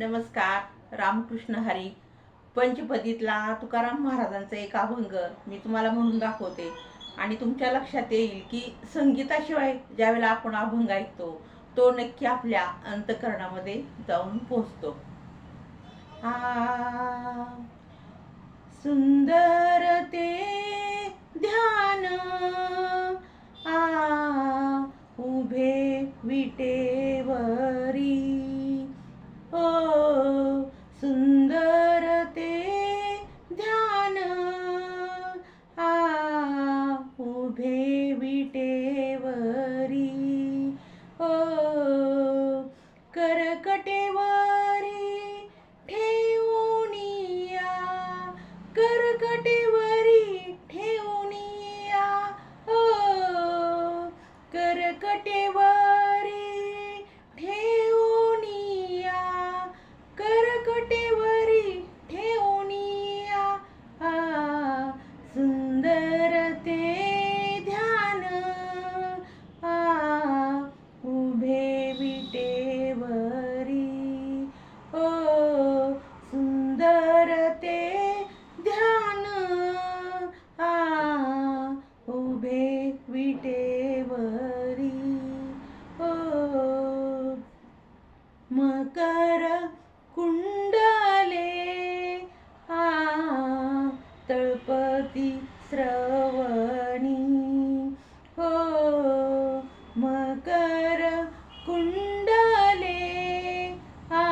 नमस्कार रामकृष्ण हरी. पंचपदीतला तुकाराम महाराजांचा एक अभंग मी तुम्हाला म्हणून दाखवते. आणि तुमच्या लक्षात येईल की संगीताशिवाय ज्यावेळेला आपण अभंग ऐकतो तो नक्की आपल्या अंतकरणामध्ये जाऊन पोहोचतो. आ सुंदर ते ध्यान. आ उभे विटेवर सुंदर ते ध्यान. आ उभे विटेवरी. ओ करकटेवरी ठेवूनिया. करकटेवरी ठेवूनिया. ओ करकटे वरी ओ मकर कुंडले आ तळपती श्रवणी हो मकर कुंडले आ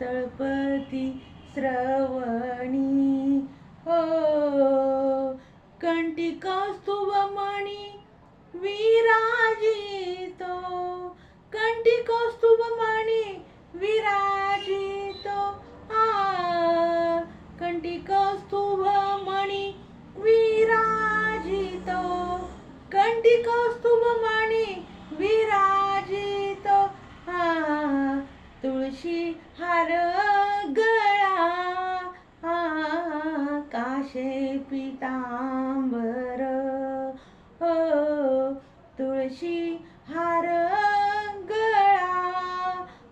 तळपती श्रवणी हो कंठी विराजितो. कंठी कौस्तुभमणी विराजितो. आ कंठी कौस्तुभमणी विराजितो. कंठी कौस्तुभमणी विराजितो. आ तुळशी हार गळा. आ काशे पितांबर. तुळशी हार गळा.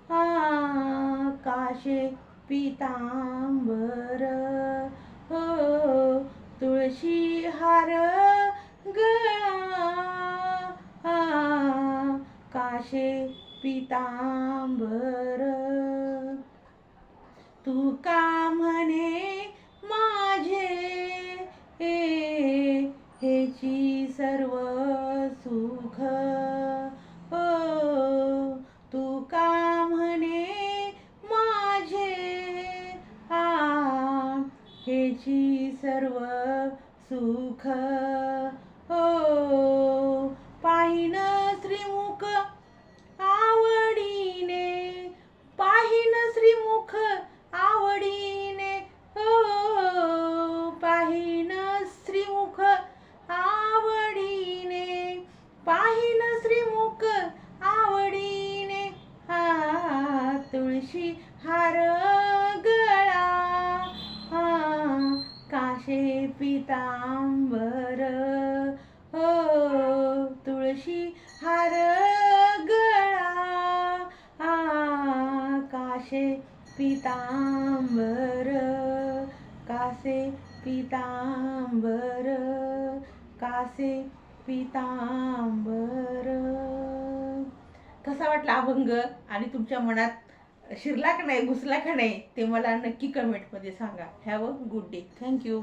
आकाशे काशे पितांबर. हो तुळशी हार गळा. आकाशे काशे पितांबर. तू का म्हणे तुझी सर्व सुख. हो पाहिन श्रीमुख आवडीने पाहिन श्रीमुख आवडीने. हो पाहिन श्रीमुख आवडीने पाहिन श्रीमुख आवडीने. हा तुळशी हार काशे पितांबर हो तुळशी हार गळा आ काशे पितांबर कासे पितांबर कासे पितांबर. कसा वाटला अभंग आणि तुमच्या मनात शिरला का नाही घुसला का नाही ते मला नक्की कमेंटमध्ये सांगा. Have a good day thank you